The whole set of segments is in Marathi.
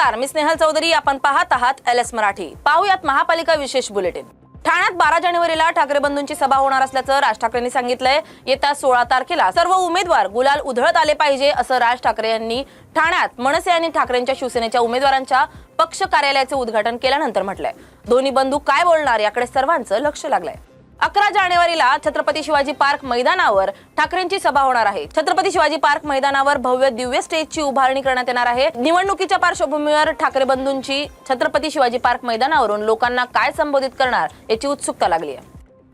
नमस्कार मी स्नेहल चौधरी. आपण पाहत आहात एल एस मराठी. पाहुयात महापालिका विशेष बुलेटिन. ठाण्यात बारा जानेवारीला ठाकरे बंधूंची सभा होणार असल्याचं राज ठाकरेंनी सांगितलंय. येत्या सोळा तारखेला सर्व उमेदवार गुलाल उधळत आले पाहिजे असं राज ठाकरे यांनी ठाण्यात मनसे आणि ठाकरेंच्या शिवसेनेच्या उमेदवारांच्या पक्ष कार्यालयाचे उद्घाटन केल्यानंतर म्हटलंय. दोन्ही बंधू काय बोलणार याकडे सर्वांचं लक्ष लागलंय. अकरा जानेवारीला छत्रपती शिवाजी पार्क मैदानावर ठाकरेंची सभा होणार आहे. छत्रपती शिवाजी पार्क मैदानावर भव्य दिव्य स्टेजची उभारणी करण्यात येणार आहे. निवडणुकीच्या पार्श्वभूमीवर ठाकरे बंधूंची छत्रपती शिवाजी पार्क मैदानावरून लोकांना काय संबोधित करणार याची उत्सुकता लागली आहे.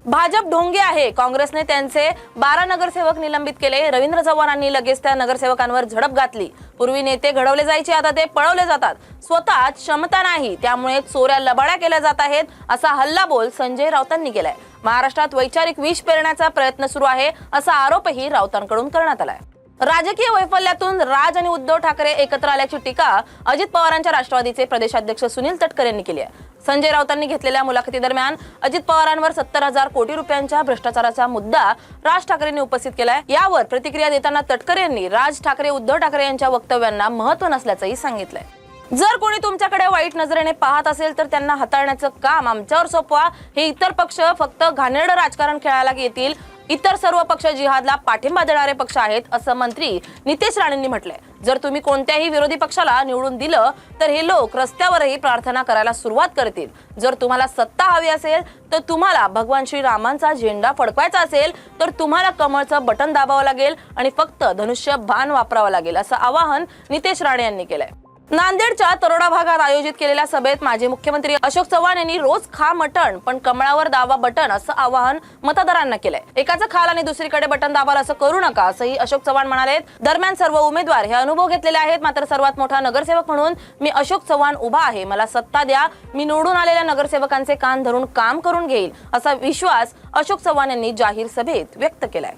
भाजप ढोंगे आहे. काँग्रेसने त्यांचे बारा नगरसेवक निलंबित केले. रवींद्र चव्हाणांनी लगेच त्या नगरसेवकांवर झडप घातली. पूर्वी नेते घडवले जायचे आता ते पळवले जातात. स्वतः क्षमता नाही त्यामुळे चोऱ्या लबाड्या केल्या जात आहेत असा हल्लाबोल संजय राऊतांनी केलाय. महाराष्ट्रात वैचारिक विष पेरण्याचा प्रयत्न सुरू आहे असा आरोपही राऊतांकडून करण्यात आलाय. राजकीय वैफल्यातून राज आणि उद्धव ठाकरे एकत्र आल्याची टीका अजित पवारांच्या राष्ट्रवादीचे प्रदेशाध्यक्ष सुनील तटकरे यांनी केली आहे. संजय राऊतांनी घेतलेल्या मुलाखतीदरम्यान अजित पवारांवर सत्तर हजार कोटी रुपयांच्या भ्रष्टाचाराचा मुद्दा राज ठाकरेंनी उपस्थित केलाय. यावर प्रतिक्रिया देताना तटकरे यांनी राज ठाकरे उद्धव ठाकरे यांच्या वक्तव्यांना महत्त्व नसल्याचंही सांगितलंय. जर कोणी तुमच्याकडे वाईट नजरेने पाहत असेल तर त्यांना हाताळण्याचं काम आमच्यावर सोपवा. हे इतर पक्ष फक्त घाणेरडं राजकारण खेळायला येतील. इतर सर्व पक्ष जिहादला पाठिंबा देणारे पक्ष आहेत असं मंत्री नितेश राणेंनी म्हटलंय. जर तुम्ही कोणत्याही विरोधी पक्षाला निवडून दिलं तर हे लोक रस्त्यावरही प्रार्थना करायला सुरुवात करतील. जर तुम्हाला सत्ता हवी असेल तर तुम्हाला भगवान श्रीरामांचा झेंडा फडकवायचा असेल तर तुम्हाला कमळचं बटन दाबावं लागेल आणि फक्त धनुष्य भान वापरावं लागेल असं आवाहन नितेश राणे यांनी केलंय. नांदेडच्या तरोडा भागात आयोजित केलेल्या सभेत माजी मुख्यमंत्री अशोक चव्हाण यांनी रोज खा मटण पण कमळावर दावा बटन असं आवाहन मतदारांना केलंय. एकाचं खाल आणि दुसरीकडे बटन दाबाल असं करू नका असंही अशोक चव्हाण म्हणाले दरम्यान सर्व उमेदवार हे अनुभव घेतलेले आहेत. मात्र सर्वात मोठा नगरसेवक म्हणून मी अशोक चव्हाण उभा आहे. मला सत्ता द्या. मी निवडून आलेल्या नगरसेवकांचे कान धरून काम करून घेईल असा विश्वास अशोक चव्हाण यांनी जाहीर सभेत व्यक्त केलाय.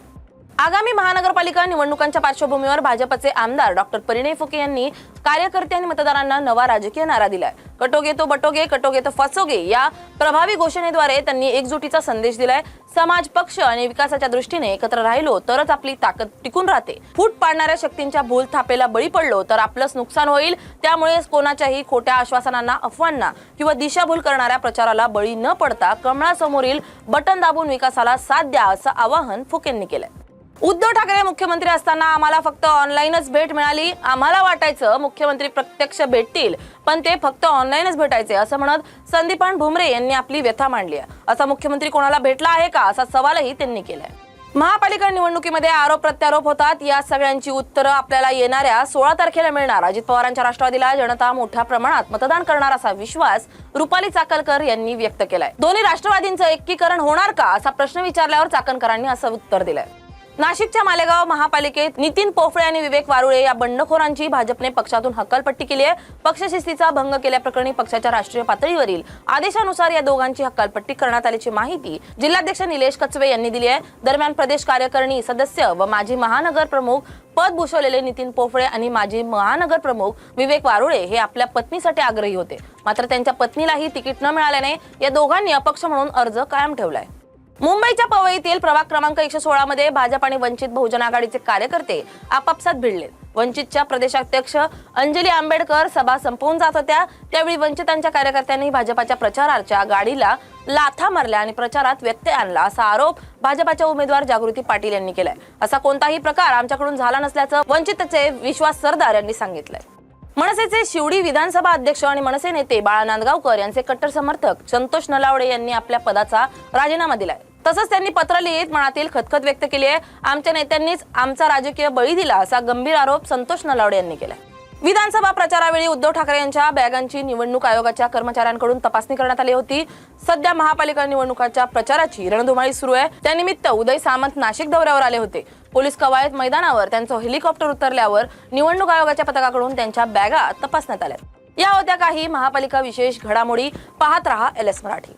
आगामी महानगरपालिका निवडणुकांच्या पार्श्वभूमीवर भाजपचे आमदार डॉक्टर परिणय फुके यांनी कार्यकर्ते आणि मतदारांना नवा राजकीय नारा दिलाय. कटोगे तो बटोगे कटोगे तो फसोगे या प्रभावी घोषणेद्वारे त्यांनी एकजुटीचा संदेश दिलाय. समाज पक्ष आणि विकासाच्या दृष्टीने एकत्र राहिलो तरच आपली ताकद टिकून राहते. फूट पाडणाऱ्या शक्तींच्या भूल थापेला बळी पडलो तर आपलंच नुकसान होईल. त्यामुळे कोणाच्याही खोट्या आश्वासनांना अफवांना किंवा दिशाभूल करणाऱ्या प्रचाराला बळी न पडता कमळासमोरील बटन दाबून विकासाला साथ द्या असं आवाहन फुकेंनी केलंय. उद्धव ठाकरे मुख्यमंत्री असताना आम्हाला फक्त ऑनलाईनच भेट मिळाली. आम्हाला वाटायचं मुख्यमंत्री प्रत्यक्ष भेटतील पण ते फक्त ऑनलाईनच भेटायचे असं म्हणत संदीपान भुमरे यांनी आपली व्यथा मांडली आहे. असा मुख्यमंत्री कोणाला भेटला आहे का? असा सवालही त्यांनी केलाय. महापालिका निवडणुकीमध्ये आरोप प्रत्यारोप होतात. या सगळ्यांची उत्तरं आपल्याला येणाऱ्या सोळा तारखेला मिळणार. अजित पवारांच्या राष्ट्रवादीला जनता मोठ्या प्रमाणात मतदान करणार असा विश्वास रुपाली चाकलकर यांनी व्यक्त केलाय. दोन्ही राष्ट्रवादींचं एकीकरण होणार का? असा प्रश्न विचारल्यावर चाकणकरांनी असं उत्तर दिलंय. नाशिकच्या मालेगाव महापालिकेत नितीन पोफळे आणि विवेक वारुळे या बंडखोरांची भाजपने पक्षातून हक्कलपट्टी केली आहे. पक्षशिस्तीचा भंग केल्याप्रकरणी पक्षाच्या राष्ट्रीय पातळीवरील आदेशानुसार या दोघांची हक्कलपट्टी करण्यात आल्याची माहिती जिल्हाध्यक्ष निलेश कचवे यांनी दिली आहे. दरम्यान प्रदेश कार्यकारिणी सदस्य व माजी महानगर प्रमुख पद भूषवलेले नितीन पोफळे आणि माजी महानगर प्रमुख विवेक वारुळे हे आपल्या पत्नीसाठी आग्रही होते. मात्र त्यांच्या पत्नीलाही तिकीट न मिळाल्याने या दोघांनी अपक्ष म्हणून अर्ज कायम ठेवलाय. मुंबईच्या पवईतील प्रभाग क्रमांक एकशे सोळा मध्ये भाजप आणि वंचित बहुजन आघाडीचे कार्यकर्ते आपापसात भिडले. वंचितच्या प्रदेशाध्यक्ष अंजली आंबेडकर सभा संपवून जात होत्या. त्यावेळी वंचितांच्या कार्यकर्त्यांनी भाजपाच्या प्रचाराच्या गाडीला लाथा मारल्या आणि प्रचारात व्यत्यय आणला असा आरोप भाजपाच्या उमेदवार जागृती पाटील यांनी केलाय. असा कोणताही प्रकार आमच्याकडून झाला नसल्याचं वंचितचे विश्वास सरदार यांनी सांगितलंय. मनसेचे शिवडी विधानसभा अध्यक्ष आणि मनसे नेते बाळा नांदगावकर यांचे कट्टर समर्थक संतोष नलावडे यांनी आपल्या पदाचा राजीनामा दिलाय. तसंच त्यांनी पत्र लिहित मनातील खतखत व्यक्त केली आहे. आमच्या नेत्यांनीच आमचा राजकीय बळी दिला असा गंभीर आरोप संतोष नलावडे यांनी केला विधानसभा प्रचारावेळी उद्धव ठाकरे यांच्या बॅगांची निवडणूक आयोगाच्या कर्मचाऱ्यांकडून तपासणी करण्यात आली होती. सध्या महापालिका निवडणुकाच्या प्रचाराची रणधुमाळी सुरू आहे. त्यानिमित्त उदय सामंत नाशिक दौऱ्यावर आले होते. पोलीस कवायत मैदानावर त्यांचं हेलिकॉप्टर उतरल्यावर निवडणूक आयोगाच्या पथकाकडून त्यांच्या बॅगा तपासण्यात आल्या. या होत्या काही महापालिका विशेष घडामोडी. पाहत रहा एल एस मराठी.